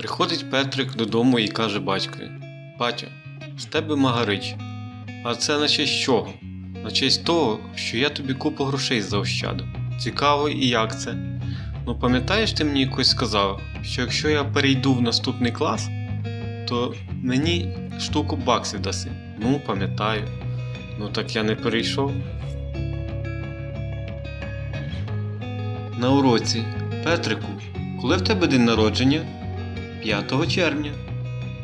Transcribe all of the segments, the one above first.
Приходить Петрик додому і каже батькові: Батьо, з тебе магарич. А це на честь чого? На честь того, що я тобі купу грошей заощадив. Цікаво і як це? Ну пам'ятаєш, ти мені якось сказав, що якщо я перейду в наступний клас, то мені штуку баксів даси. Ну, пам'ятаю. Ну так я не перейшов. На уроці. Петрику, коли в тебе день народження? 5 червня.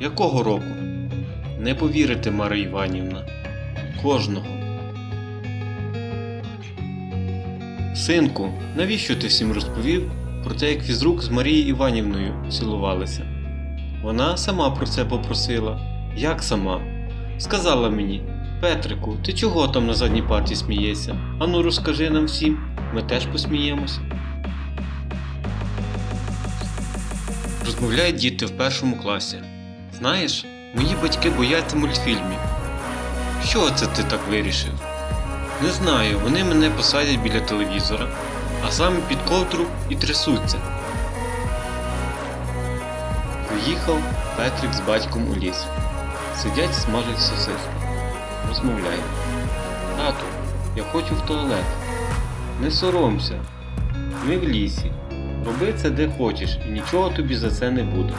Якого року? Не повірите, Марія Іванівна. Кожного. Синку, навіщо ти всім розповів про те, як фізрук з Марією Іванівною цілувалися? Вона сама про це попросила. Як сама? Сказала мені: Петрику, ти чого там на задній парті смієшся? Ану розкажи нам всім, ми теж посміємось. Розмовляють діти в першому класі. Знаєш, мої батьки бояться мультфільмів. Що це ти так вирішив? Не знаю, вони мене посадять біля телевізора, а саме під ковдру і трясуться. Приїхав Петрик з батьком у ліс. Сидять, смажать сосиску. Розмовляють. Тату, я хочу в туалет. Не соромся. Ми в лісі. Роби це де хочеш і нічого тобі за це не буде.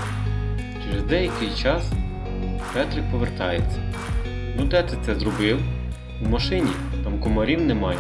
Через деякий час Петрик повертається. Ну де ти це зробив? У машині, там комарів немає.